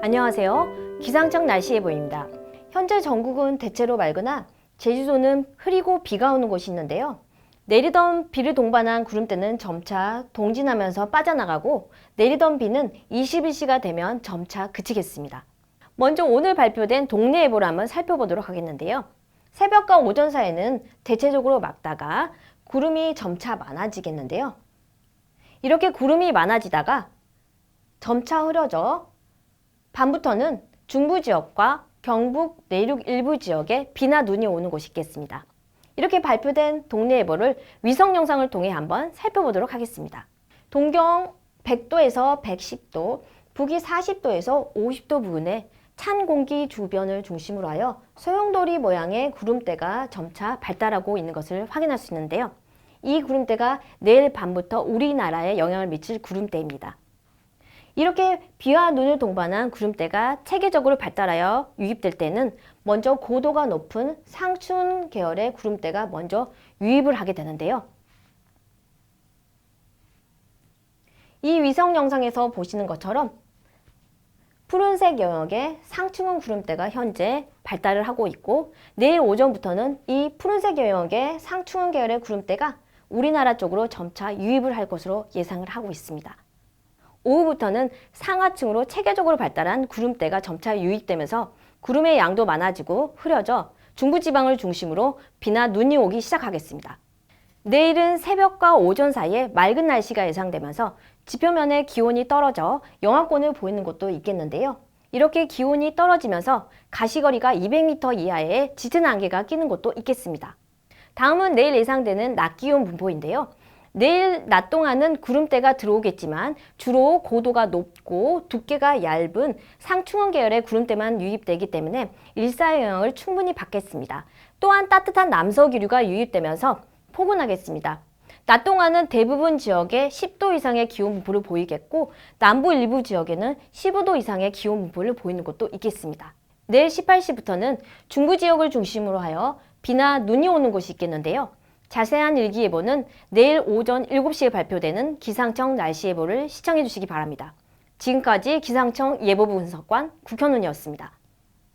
안녕하세요. 기상청 날씨 예보입니다. 현재 전국은 대체로 맑으나 제주도는 흐리고 비가 오는 곳이 있는데요. 내리던 비를 동반한 구름대는 점차 동진하면서 빠져나가고 내리던 비는 21시가 되면 점차 그치겠습니다. 먼저 오늘 발표된 동네 예보를 한번 살펴보도록 하겠는데요. 새벽과 오전 사이에는 대체적으로 막다가 구름이 점차 많아지겠는데요. 이렇게 구름이 많아지다가 점차 흐려져 밤부터는 중부 지역과 경북 내륙 일부 지역에 비나 눈이 오는 곳이 있겠습니다. 이렇게 발표된 동네 예보를 위성 영상을 통해 한번 살펴보도록 하겠습니다. 동경 100도에서 110도, 북위 40도에서 50도 부근에 찬 공기 주변을 중심으로 하여 소용돌이 모양의 구름대가 점차 발달하고 있는 것을 확인할 수 있는데요. 이 구름대가 내일 밤부터 우리나라에 영향을 미칠 구름대입니다. 이렇게 비와 눈을 동반한 구름대가 체계적으로 발달하여 유입될 때는 먼저 고도가 높은 상춘 계열의 구름대가 먼저 유입을 하게 되는데요. 이 위성 영상에서 보시는 것처럼 푸른색 영역의 상충은 구름대가 현재 발달을 하고 있고 내일 오전부터는 이 푸른색 영역의 상충은 계열의 구름대가 우리나라 쪽으로 점차 유입을 할 것으로 예상을 하고 있습니다. 오후부터는 상하층으로 체계적으로 발달한 구름대가 점차 유입되면서 구름의 양도 많아지고 흐려져 중부지방을 중심으로 비나 눈이 오기 시작하겠습니다. 내일은 새벽과 오전 사이에 맑은 날씨가 예상되면서 지표면의 기온이 떨어져 영하권을 보이는 곳도 있겠는데요. 이렇게 기온이 떨어지면서 가시거리가 200m 이하의 짙은 안개가 끼는 곳도 있겠습니다. 다음은 내일 예상되는 낮 기온 분포인데요. 내일 낮 동안은 구름대가 들어오겠지만 주로 고도가 높고 두께가 얇은 상충원 계열의 구름대만 유입되기 때문에 일사의 영향을 충분히 받겠습니다. 또한 따뜻한 남서기류가 유입되면서 포근하겠습니다. 낮 동안은 대부분 지역에 10도 이상의 기온 분포를 보이겠고 남부 일부 지역에는 15도 이상의 기온 분포를 보이는 곳도 있겠습니다. 내일 18시부터는 중부 지역을 중심으로 하여 비나 눈이 오는 곳이 있겠는데요. 자세한 일기예보는 내일 오전 7시에 발표되는 기상청 날씨예보를 시청해 주시기 바랍니다. 지금까지 기상청 예보분석관 국현훈이었습니다.